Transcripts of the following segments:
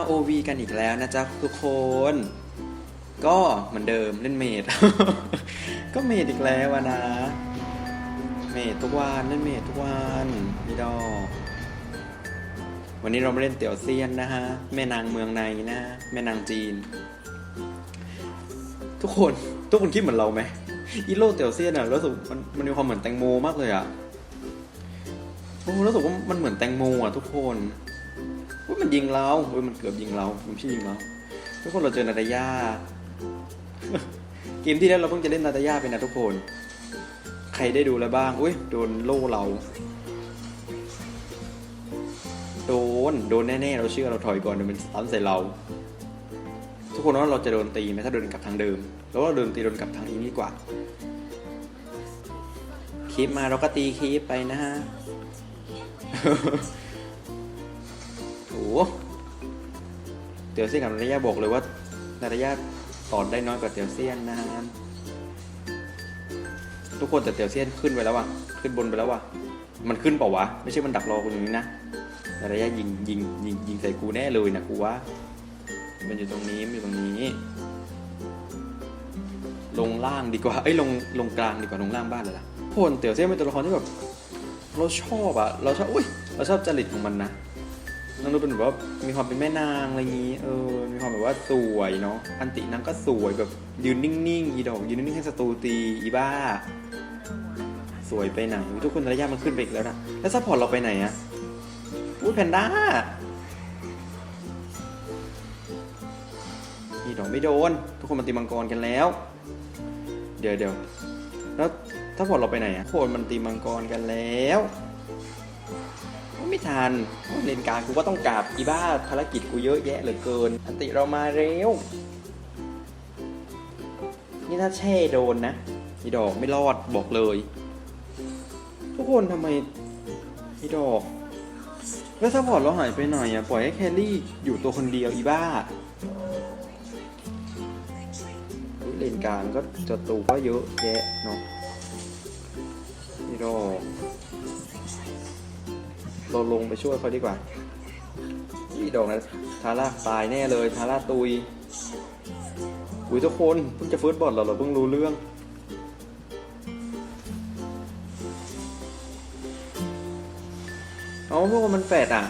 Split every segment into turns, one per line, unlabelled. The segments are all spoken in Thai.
ROV กันอีกแล้วนะจ๊ะทุกคน ก็เหมือนเดิมเล่นเมด ก็เมดอีกแล้วนะ เมดทุกวันเล่นเมดทุกวันพี่ดอกวันนี้เรามาเล่นเตี๋ยวเซียนนะฮะ แม่นางเมืองในนะ แม่นางจีน ทุกคนทุกคนคิดเหมือนเราไหมอีโร่เตี๋ยวเซียนอะรู้สึกมันมันมีความเหมือนแตงโมมากเลยอะโอ้รู้สึกว่ามันเหมือนแตงโมอะทุกคน ว่ามันยิงเราเว้ยมันเกือบยิงเรา มันไม่ยิงเราทุกคนเราเจอนาตาย่าเกมที่แล้วเราเพิ่งจะเล่นนาตาย่าไปนะทุกคน ใครได้ดูแล้วบ้าง อุ้ยโดนโล่เรา โดน โดนแน่ๆ เราเชื่อเราถอยก่อนเดี๋ยวมันซ้ำใส่เรา ทุกคนว่าเราจะโดนตีไหมถ้าเดินกลับทางเดิม แล้วว่าเดินตีโดนกลับทางนี้ดีกว่า คลิปมาเราก็ตีคลิปไปนะฮะ เตียวเซียนกับนาตาย่าบอกเลยว่านาตาย่าตอนได้น้อยกว่าเตียวเซียนนะฮะทุกคนแต่เตียวเซียนขึ้นไปแล้วว่ะขึ้นบนไปแล้วว่ะมันขึ้นเปล่าวะ ไม่ใช่มันดักรอกูอย่างนี้นะแต่ระยะยิงยิงยิงยิงใส่กูแน่เลยนะกูว่ามันอยู่ตรงนี้มันอยู่ตรงนี้ ลงล่างดีกว่าเอ้ยลงลงกลางดีกว่าลงล่างบ้านเลยล่ะโคนเตียวเซียนเป็นตัวละครที่แบบเราชอบอะเราชอบอุ้ยเราชอบจริตของมันนะ นางดูเป็นแบบว่ามีความเป็นแม่นางอะไรอย่างนี้เออ มีความแบบว่าสวยเนาะอันตินางก็สวยแบบยืนนิ่งๆอีดอกยืนนิ่งๆให้ศัตรูตีอีบ้า สวยไปไหนทุกคนระยะมันขึ้นไปอีกแล้วนะแล้วซัพพอร์ตเราไปไหนอะอุ้ยแพนด้าอีดอกไม่โดน ทุกคนมันตีมังกรกันแล้ว เดี๋ยวเดี๋ยวแล้วซัพพอร์ตเราไปไหนอะโคนมันตีมังกรกันแล้ว ไม่ทันเลนกลารกูก็ต้องกราบอีบ้าภารกิจกูเยอะแยะเหลือเกิน อันติเรามาเร็ว นี่ถ้าแช่โดนนะอีดอกไม่รอดบอกเลย ทุกคนทำไมอีดอก แล้วถ้าพอร์ตเราหายไปหน่อะ ปล่อยให้แคลรี่อยู่ตัวคนเดียวอีบ้าเลนกลางก็จะตูก็เยอะแยะเนาะอีดอก เราลงไปช่วยเขาดีกว่าอีดอกนะทาร่าตายแน่เลยทาร่าตุยอุ้ยทุกคนเพิ่งจะเฟิร์สบอทเราเราเพิ่งรู้เรื่องเอาพวกมันแฝดอะ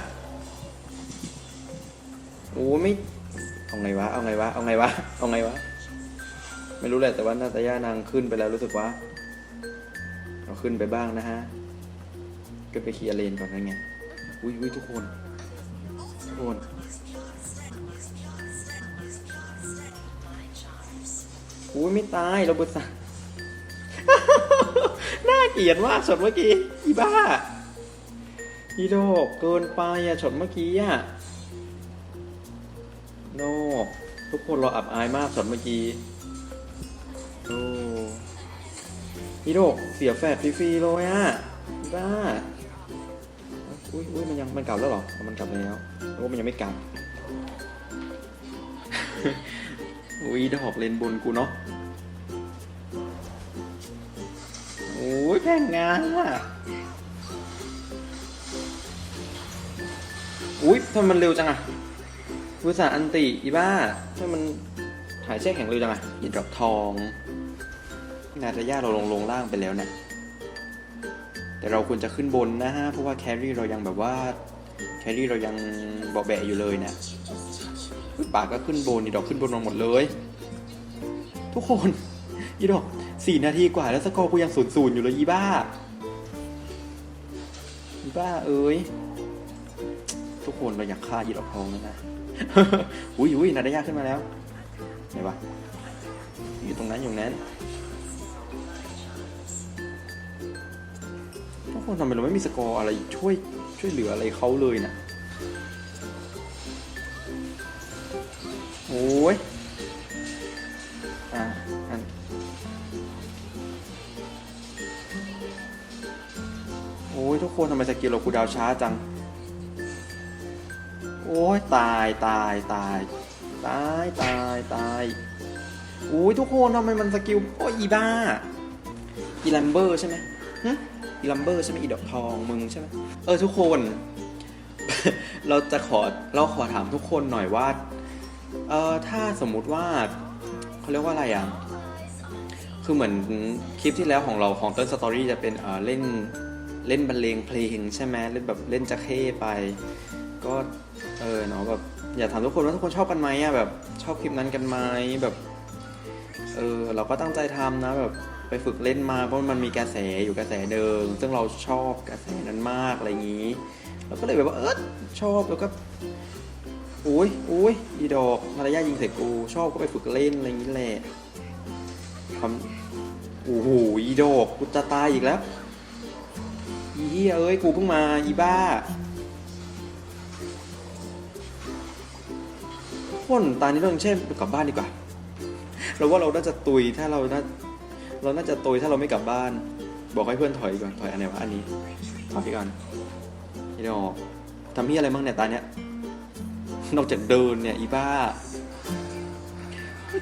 โอ้ไม่เอาไงวะ เอาไงวะ เอาไงวะ เอาไงวะ ไม่รู้แหละแต่ว่านาตาย่านางขึ้นไปแล้วรู้สึกว่าเอาขึ้นไปบ้างนะฮะ ก็ไปเคลียร์เลนก่อนนั่นไง อุ้ยอุ้ยทุกคนทุกคนอุ้ยไม่ตายเราบุษาน่าเกลียดมากช็อตเมื่อกี้อีบ้าอีโดกเกินไปอะช็อตเมื่อกี้อะโนทุกคนเราอับอายมากช็อตเมื่อกี้โอ้อีโดกเสียแฟดฟรีๆเลยอะบ้า อุ้ยอุ้ยมันยังมันกลับแล้วเหรอมันกลับแล้วโอ้มันยังไม่กลับ อุ้ยดอกเลนบนกูเนาะโอ้ยแพงงานอะอุ้ยทำไมมันเร็วจังอะวุษาห์อันติอีบ้าทำไมมันหายแช่แข็งเร็วจังอะหยิบดอกทอง นาตาย่าเราลงลงล่างไปแล้วเนะ แต่เราควรจะขึ้นบนนะฮะ เพราะว่าแครี่เรายังแบบว่า แครี่เรายังเบาแบะอยู่เลยนะอุ๊ยปาก็ขึ้นบนอีดอกขึ้นบนมาหมดเลย ทุกคนอีดอกสี่นาทีกว่าแล้วสกอร์กูยังศูนย์ศูนย์อยู่เลยอีบ้าอีบ้าเอ้ยทุกคนเราอยากฆ่ายีดอกทองแล้วนะอุ้ยอุ้ยนาดายาขึ้นมาแล้วไหนวะอยู่ตรงนั้นอยู่นั้น คนทำไมเราไม่มีสกอร์อะไรช่วยช่วยเหลืออะไรเขาเลยนะโอ้ยอะอันโอ้ยทุกคนทำไมสกิลเราคูดาวช้าจัง โอ้ยตายตายตายตายตายตายโอ้ยทุกคนทำไมมันสกิลโอ้ยอีบ้าอีลัมเบอร์ใช่ไหมฮะ อีลัมเบอร์ใช่ไหมอีดอกทองมึงใช่ไหมเออทุกคน เราจะขอเราขอถามทุกคนหน่อยว่าเออถ้าสมมุติว่าเขาเรียกว่าอะไรอะคือเหมือนคลิปที่แล้วของเราของเต้นสตอรี่จะเป็นเออเล่นเล่นบรรเลงเพลงใช่ไหมเล่นแบบเล่นจะเข้ไป ก็เออเนาะแบบอยากถามทุกคนว่าทุกคนชอบกันไหมอะแบบชอบคลิปนั้นกันไหมแบบเออเราก็ตั้งใจทำนะแบบ ไปฝึกเล่นมาเพราะมันมีกระแสอยู่กระแสเดิม ซึ่งเราชอบกระแสนั้นมากอะไรอย่างนี้เราก็เลยแบบว่าเออชอบแล้วก็อุ้ยอุ้ยอีดอกมารยาทยิงใส่กู ชอบก็ไปฝึกเล่นอะไรอย่างนี้แหละความโอ้โหอีดอกกูจะตายอีกแล้วอีเหี้ยเอ้ยกูเพิ่งมาอีบ้าคนตานี้เราเช่นกลับบ้านดีกว่าเราว่าเราน่าจะตุยถ้าเราน่า เราน่าจะตุยถ้าเราไม่กลับบ้าน บอกให้เพื่อนถอยก่อนถอยอันไหนวะอันนี้ถอยก่อนนี่ดอกทำเฮียอะไรบ้างเนี่ยตาเนี้ยนอกจากเดินเนี่ยอีบ้า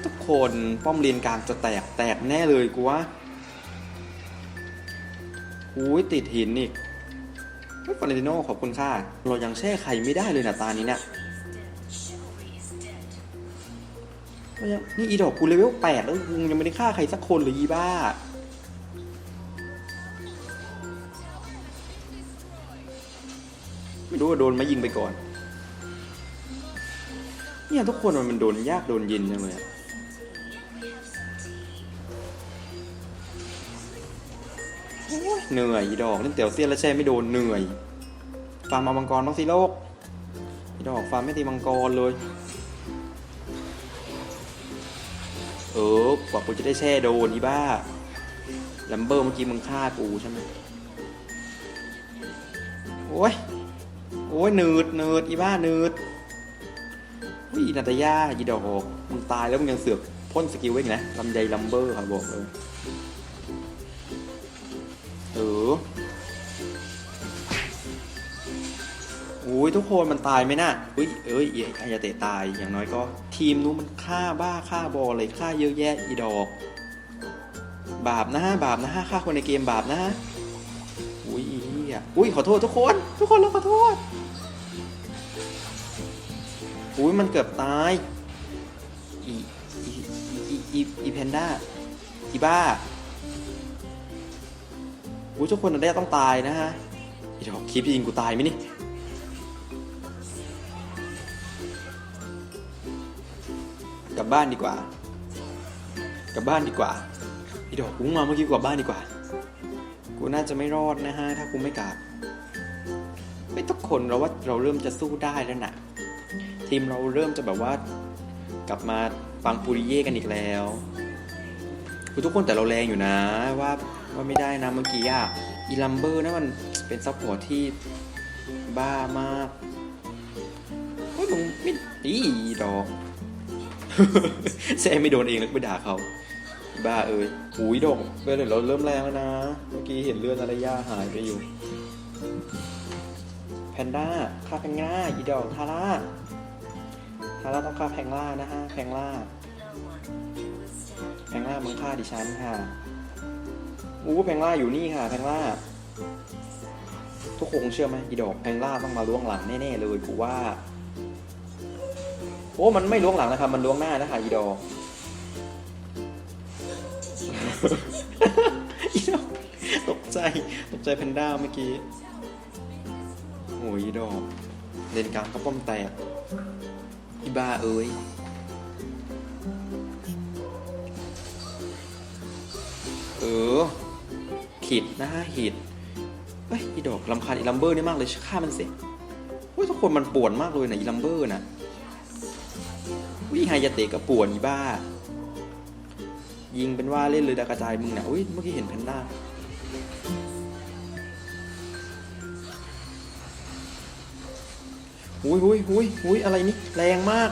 ทุกคนป้อมเลนกลางจะแตกแตกแน่เลยกูว่าอุ้ยติดหินอีกเฮ้ยฟอร์เรนติโนขอบคุณค่ะเรายังแช่ใครไม่ได้เลยนะตานี้เนี่ย นี่อีดอกกูเลเวลแปดแล้วกูยังไม่ได้ฆ่าใครสักคนเลยอีบ้า ไม่รู้ว่าโดนมายิงไปก่อน เนี่ยทุกคนมันโดนยากโดนยินจังเลยเหนื่อยอีดอกเล่นเตี๋ยวเซียนแล้วแช่ไม่โดนเหนื่อย ฟาร์มเอามังกรบ้างสิโลกอีดอกฟาร์มไม่ตีมังกรเลย เออกว่ากูจะได้แช่โดนอีบ้าลัมเบอร์เมื่อกี้มึงฆ่ากูใช่ไหมโอ้ย โอ้ยเนืดเนืดอีบ้าเนืดวินาตาย่าอีดอกมึงตายแล้วมึงยังเสือกพ่นสกิลไว้อีกนะลำไยลัมเบอร์ครับบอกเลยเออ อ้ยทุกคนมันตายไหมน่ะอุ้ยเอ้ยเอ้ยอายาเตะตายอย่างน้อยก็ทีมนู้นมันฆ่าบ้าฆ่าบอลเลยฆ่าเยอะแยะอีดอก บาปนะฮะบาปนะฮะฆ่าคนในเกมบาปนะฮะอุ้ยอีเหี้ยอุ้ยขอโทษทุกคน ทุกคนเราขอโทษอุ้ยมันเกือบตายอีอีอีอีอีแพนด้าอีบ้าอุ้ยทุกคนได้ต้องตายนะฮะอีดอกคลิปยิงกูตายไหมนี่ บบ้านดีกว่า กลับบ้านดีกว่าพี่ดอกกูมาเมื่อกี้กลับบ้านดีกว่า กูน่าจะไม่รอดนะฮะ ถ้ากูไม่กลับ ไม่ทุกคนเราว่าเราเริ่มจะสู้ได้แล้วนะทีมเราเริ่มจะแบบว่า กลับมาฟังปูริเย่กันอีกแล้วกูทุกคนแต่เราแรงอยู่นะว่าว่าไม่ได้นะเมื่อกี้อะอีลัมเบอร์นะมันเป็นซัพพอร์ตที่บ้ามาก โอ้ยมึงไม่อีดอก แซ่ไม่โดนเองแล้วไปด่าเขาบ้าเอ้ยหูยดอกเลือดเราเริ่มแรงแล้วนะ เมื่อกี้เห็นเลือดอะไรย่าหายไปอยู่ แพนด้าฆ่าแพงล่าอีดอกทาร่าทาร่าต้องฆ่าแพงล่านะฮะแพงล่า แพงล่ามึงฆ่าดิฉันค่ะอู้แพงล่าอยู่นี่ค่ะ แพงล่า ทุกคนเชื่อไหมอีดอกแพงล่าต้องมาล่วงหลังแน่ๆเลยกูว่า อ้มันไม่ล้วงหลังนะครับ มันล้วงหน้านะคะอีดอกอีดตกใจ ตกใจแพนด้าเมื่อกี้โอ้ยอีดอกเลนกลางก็ป้อมแตกอีบ้าเอ้ยเออขิดนะฮะหิดเฮ้ยอีดอกลำคาญอีลัมเบอร์นี่มากเลยฆ่ามันสิเฮ้ยทุกคนมันปวดมากเลยนะอีลัมเบอร์นะ วิฮยาเตะกับป่วนอีบ้า ยิงเป็นว่าเล่นเลยดากระจายมึงเนี่ยอุ้ยเมื่อกี้เห็นแพนด้าหุยหุยหุยหุยอะไรนี่แรงมาก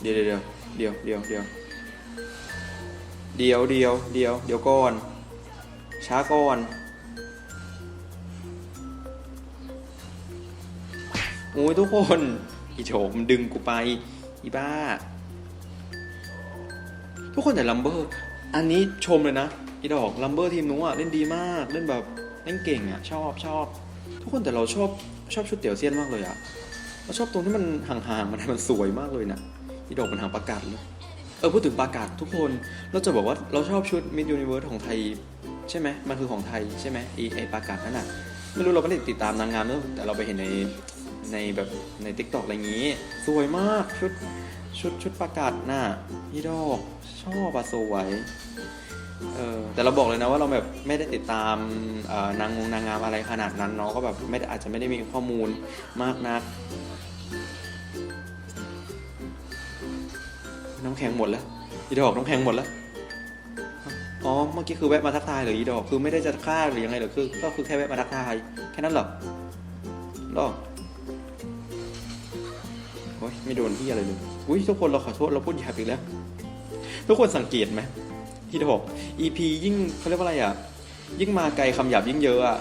เดี๋ยวเดี๋ยวเดี๋ยวเดี๋ยวเดี๋ยวเดี๋ยวเดี๋ยวเดี๋ยวเดี๋ยวก่อน ช้าก่อนโอ้ยทุกคน อีโฉมดึงกูไป อีบ้า ทุกคนแต่ลัมเบอร์ อันนี้ชมเลยนะ อีดอกลัมเบอร์ทีมนู้นอะเล่นดีมากเล่นแบบเล่นเก่งอะชอบชอบ ทุกคนแต่เราชอบชอบชุดเตี๋ยวเซียนมากเลยอะเราชอบตรงที่มันห่างๆมันมันสวยมากเลยนะที่ดอกมันหางประกาศเลยเออพูดถึงประกาศทุกคนเราจะบอกว่าเราชอบชุดมิดยูนิเวิร์สของไทยใช่ไหมมันคือของไทยใช่ไหมไอไอประกาศนั่นน่ะไม่รู้เราไม่ได้ติดตามนางงามเนอะแต่เราไปเห็นใน ในแบบในทิกตอกอะไรอย่างงี้ สวยมากชุดชุดชุดประกาศน่ะพี่ดอกชอบอะสวยเออแต่เราบอกเลยนะว่าเราแบบไม่ได้ติดตามนางงนางงามอะไรขนาดนั้นเนาะก็แบบไม่ไอาจจะไม่ได้มีข้อมูลมากนัก น้ำแข็งหมดแล้วอีดอกน้ำแข็งหมดแล้วอ๋อเมื่อกี้คือแวะมาทักทายหรืออีดอกคือไม่ได้จะฆ่าหรือยังไงหรือคือก็คือแค่แวะมาทักทายแค่นั้นหรอหรอ ไม่โดนที่อะไรเลยอุ้ยทุกคนเราขอโทษเราพูดหยาบอีกแล้ว ทุกคนสังเกตไหมที่ดอก EP ยิ่งเขาเรียกว่าอะไรอะ ยิ่งมาไกลคำหยาบยิ่งเยอะอะ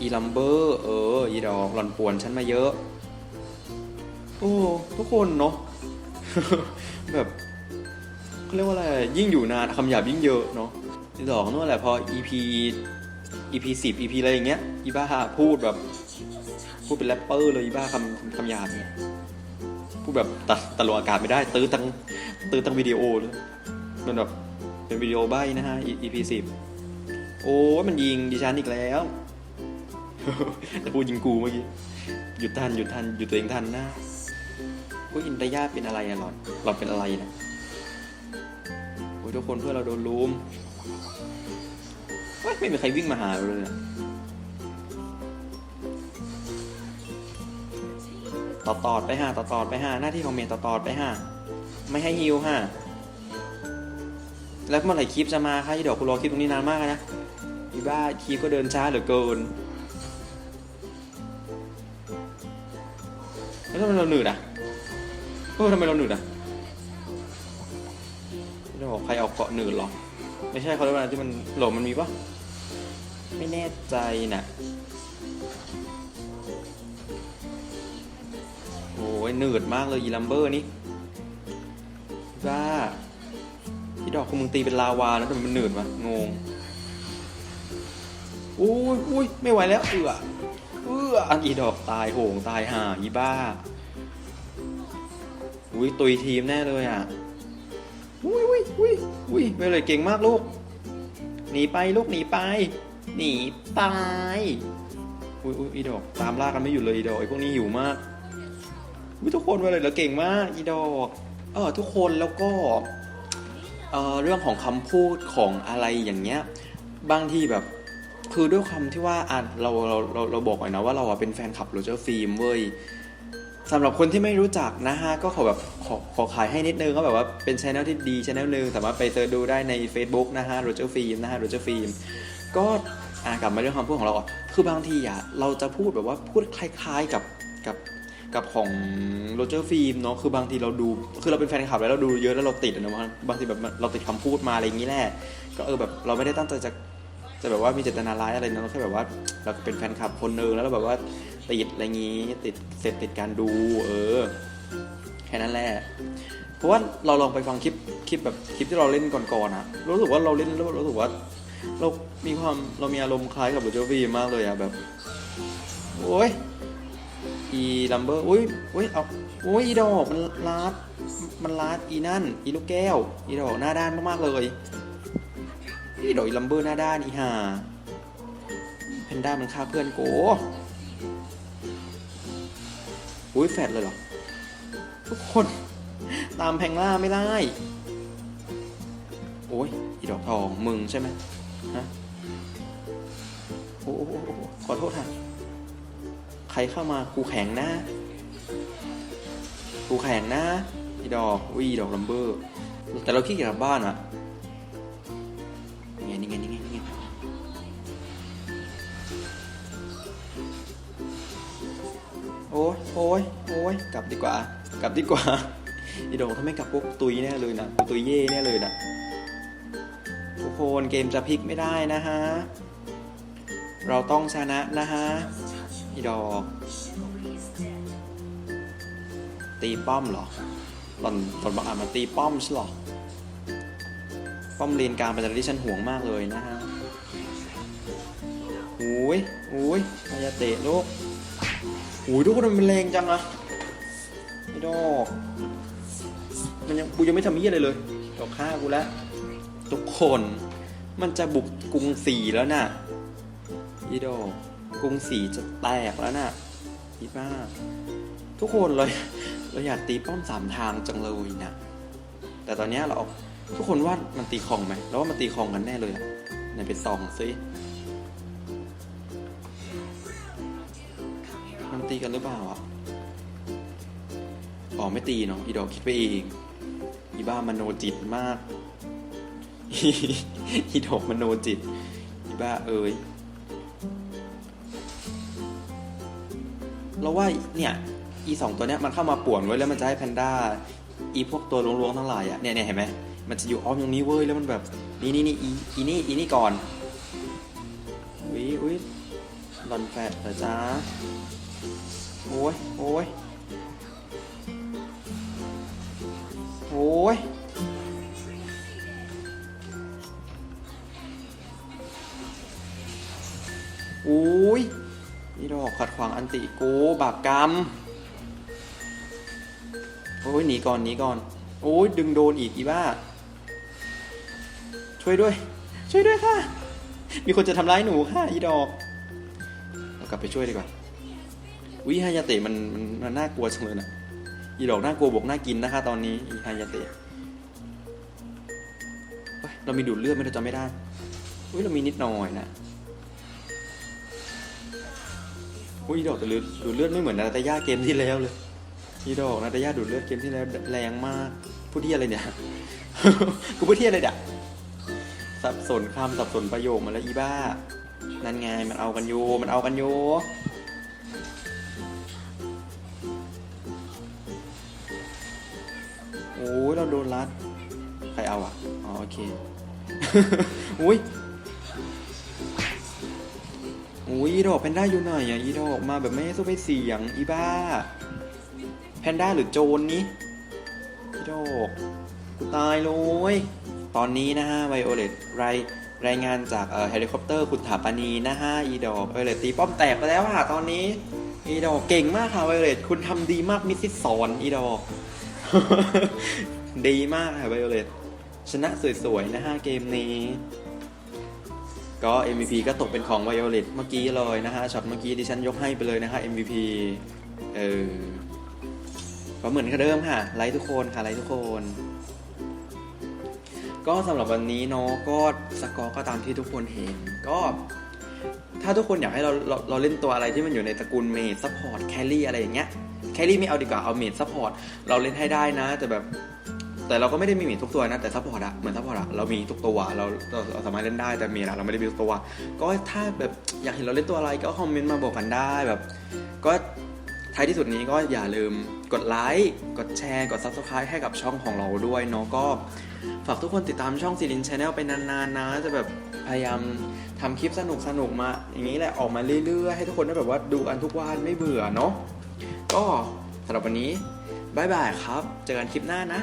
อีลัมเบอร์เอออีดอกหล่อนป่วนฉันมาเยอะ โอ้ทุกคนเนาะแบบเขาเรียกว่าอะไรยิ่งอยู่นานคำหยาบยิ่งเยอะเนาะที่สองนู่นแหละพอ EP EP สิบ EP อะไรอย่างเงี้ยอีบ้าพูดแบบ พูดเป็นแรปเปอร์เลยบ้าคำคำหยาบเนี่ยพูดแบบตัดตลวงอากาศไม่ได้ ตื้อตั้งตื้อตั้งวิดีโอเลยมันแบบเป็นวิดีโอใบนะฮะ EP สิบโอ้มันยิงดิฉันอีกแล้วแต่พูดยิงกูเมื่อกี้หยุดทันหยุดทันหยุดตัวเองทันนะอุ้ยอินตาย่าเป็นอะไรอะหลอนหลอนเป็นอะไรนะโอ้ยทุกคนเพื่อเราโดนลุมไม่มีใครวิ่งมาหาเราเลย ต่อตอดไปห้าต่อตอดไปห้าหน้าที่ของเมย์ต่อตอดไปห้าไม่ให้ฮิวห้าแล้วเมื่อไหร่คลิปจะมาคะที่เดี๋ยวคุณรอคลิปตรงนี้นานมากนะอีบ้าคลิปก็เดินช้าเหลือเกินแล้วทำไมเราหนืดอะเออทำไมเราหนืดอะจะบอกใครเอาเกาะหนืดหรอไม่ใช่เขาเรียกว่าอะไรที่มันหลมันมีปะไม่แน่ใจน่ะ ยหนืดมากเลยยีลัมเบอร์นี่ว่าพี่ดอกคุณมึงตีเป็นลาวาแล้วทำไมมันหนืดวะงงอุ้ยอุ้ยไม่ไหวแล้วเอือเอออันอีดอกตายโหงตายห่าอีบ้าอุ้ยตุยทีมแน่เลยอะอุ้ยอุ้ยอุ้ยอุ้ยไปเลยเก่งมากลูกหนีไปลูกหนีไปหนีไปอุ้ยอุ้ยอีดอกตามล่ากันไม่หยุดเลยอีดอกไอพวกนี้หิวมาก อุ้ยทุกคนเลยแล้วเก่งมากอีดอกเออทุกคนแล้วก็เออเรื่องของคำพูดของอะไรอย่างเงี้ย บางทีแบบคือด้วยความที่ว่าอะเราเราเราเราบอกหน่อยนะว่าเราอะเป็นแฟนคลับโรเจอร์ฟิล์มเว้ยสำหรับคนที่ไม่รู้จักนะฮะ ก็ขอแบบขอขอขายให้นิดนึงก็แบบว่าเป็นช anel ที่ดีช anel หนึ่งสามารถไปเซิร์ชดูได้ใน Facebook นะฮะโรเจอร์ฟิล์มนะฮะโรเจอร์ฟิล์มก็อะกลับมาเรื่องคำพูดของเราอะคือบางทีอะเราจะพูดแบบว่าพูดคล้าย ๆกับกับ กับของโรเจอร์ฟิล์มเนาะคือบางทีเราดู คือเราเป็นแฟนคลับแล้วเราดูเยอะแล้วเราติดอะนะบางทีแบบเราติดคำพูดมาอะไรอย่างนี้แหละก็เออแบบเราไม่ได้ตั้งใจจะจะแบบว่ามีเจตนาร้ายอะไรนะเราแค่แบบว่าเราเป็นแฟนคลับคนหนึงแล้วเราแบบว่าติดอะไรงี้ติดเสร็จติดการดู เออแค่นั้นแหละเพราะว่าเราลองไปฟังคลิปคลิปแบบคลิปที่เราเล่นก่อนๆอะรู้สึกว่าเราเล่นแล้วรู้สึกว่า เรามีความเรามีอารมณ์คล้ายกับโรเจอร์วีมากเลยอะแบบโอ้ย อีลัมเบอร์อุ้ยอุ้ยเอาโอ้ยอีดอกมันลาดมันลาดอีนั่น อีลูกแก้ว อีดอกหน้าด้านมากๆเลยนี่ดอกอีลัมเบอร์หน้าด้านอีห่าแพนด้ามันฆ่าเพื่อนโกอุ้ยแฟดเลยเหรอ ทุกคนตามแพงล่าไม่ได้ โอ้ยอีดอกทองมึงใช่ไหมฮะโอ้โอ้โอ้โอ้ขอโทษค่ะ ใครเข้ามากูแข็งนะ กูแข็งนะอีดอกอุ้ยอีดอกลัมเบอร์ แต่เราขี้เกียจกลับบ้านอะนี่ไงนี่ไงนี่ไงนี่ไงโอ้ยโอ้ยโอ้ยกลับดีกว่า กลับดีกว่าอีดอกถ้าไม่กลับพวกตุยแน่เลยนะตุยเย่แน่เลยนะทุกคนเกมจะพลิกไม่ได้นะฮะ เราต้องชนะนะฮะ อีดอก ตีป้อมเหรอหล่อนหล่อนบางอาจมาตีป้อมใช่หรอ ป้อมเลนกลางเป็นอะไรที่ฉันห่วงมากเลยนะฮะโอ้ยโอ้ยมายาเตะลูกโอ้ยทุกคนมันแรงจังอะไม่ดอก มันยังกูยังไม่ทำเหี้ยอะไรเลย ดอกฆ่ากูแล้ว ทุกคน มันจะบุกกรุงศรีแล้วน่ะอีดอก กรุงศรีจะแตกแล้วน่ะคิดว่าทุกคนเลยเราอยากตีป้อมสามทางจังเลยนะแต่ตอนเนี้ยเราทุกคนว่ามันตีคลองไหมเราว่ามันตีคลองกันแน่เลยอะไหนไปส่องซิมันตีกันหรือเปล่าอะอ๋อไม่ตีเนาะอีดอกคิดไปเองอีบ้ามโนจิตมากอีดอกมโนจิตอีบ้าเอ้ย เราว่าเนี่ยอีสองตัวเนี้ยมันเข้ามาป่วนไว้แล้วมันจะให้แพนด้าอีพวกตัวลวงๆทั้งหลายอะเนี่ยเนี่ยเห็นไหมมันจะอยู่อ้อมตรงนี้เว้ยแล้วมันแบบนี่นี่นี่อีอีนี่อีนี่ก่อนอุ้ยอุ้ยหลอนแฟดเหรอจ้าโอ้ยโอ้ยโอ้ยอุ้ยอก ขัดขวางอันติกูบาปกรรม โอ้ยหนีก่อนหนีก่อน โอ้ยดึงโดนอีกอีบ้า ช่วยด้วย ช่วยด้วยค่ะ มีคนจะทำร้ายหนูค่ะอีดอกเรากลับไปช่วยดีกว่าวิฮายาเตะมันมันมันน่ากลัวจังเลยนะอีดอกน่ากลัวบวกน่ากินนะคะ ตอนนี้อีฮายาเตะเฮ้ยเรามีดูดเลือดไหมเราจำไม่ได้อุ้ยเรามีนิดหน่อยนะ อุ้ยดอกแต่เลือดดูดเลือดไม่เหมือนนาตาย่าเกมที่แล้วเลยนี่ดอกนาตาย่าดูดเลือดเกมที่แล้วแรงมากพูดที่อะไรเนี่ย กูพูดที่อะไรเนี่ยสับสนคำสับสนประโยคมาแล้วอีบ้า นั่นไงมันเอากันอยู่มันเอากันอยู่โอ้ยเราโดนรัด ใครเอาอะ อ๋อโอเค อุ้ย อุ้ยอีดอกแพนด้าอยู่ไหนอะอีดอกมาแบบไม่ให้สู้ไปเสียงอีบ้า แพนด้าหรือโจรนี้อีดอกกูตายเลยตอนนี้นะฮะไวโอเลตรายรายงานจากเอ่อเฮลิคอปเตอร์คุณถาปานีนะฮะอีดอกไวโอเลตตีป้อมแตกไปแล้วค่ะตอนนี้อีดอกเก่งมากค่ะไวโอเลตคุณทำดีมากมิสซิสสอนอีดอก ดีมากค่ะไวโอเลตชนะสวยๆนะฮะเกมนี้ ก็ MVP ก็ตกเป็นของ Violet เมื่อกี้เลยนะฮะช็อตเมื่อกี้ดิฉันยกให้ไปเลยนะฮะ MVP เออก็เหมือนเดิมค่ะ ไลค์ทุกคนค่ะไลค์ทุกคน ก็สำหรับวันนี้เนาะก็สกอร์ก็ตามที่ทุกคนเห็นก็ถ้าทุกคนอยากให้เราเราเราเล่นตัวอะไรที่มันอยู่ในตระกูลเมดซัพพอร์ตแคลรี่อะไรอย่างเงี้ยแคลรี่ไม่เอาดีกว่าเอาเมดซัพพอร์ตเราเล่นให้ได้นะ แต่แบบ แต่เราก็ไม่ได้มีเมดทุกตัวนะ แต่ซัพพอร์ตอะเหมือนซัพพอร์ตอะเรามีทุกตัวเราเราสามารถเล่นได้แต่เมดอะเราไม่ได้มีทุกตัว ก็ถ้าแบบอยากเห็นเราเล่นตัวอะไรก็คอมเมนต์มาบอกกันได้แบบ ก็ท้ายที่สุดนี้ก็อย่าลืมกดไลค์กดแชร์กด Subscribe ให้กับช่องของเราด้วยเนาะก็ฝากทุกคนติดตามช่องซีรินชาแนลไปนานๆนะ จะแบบพยายามทำคลิปสนุกสนุกๆมา อย่างนี้แหละออกมาเรื่อยๆ ให้ทุกคนได้แบบว่าดูกันทุกวันไม่เบื่อเนาะก็สำหรับวันนี้บายบายครับ เจอกันคลิปหน้านะ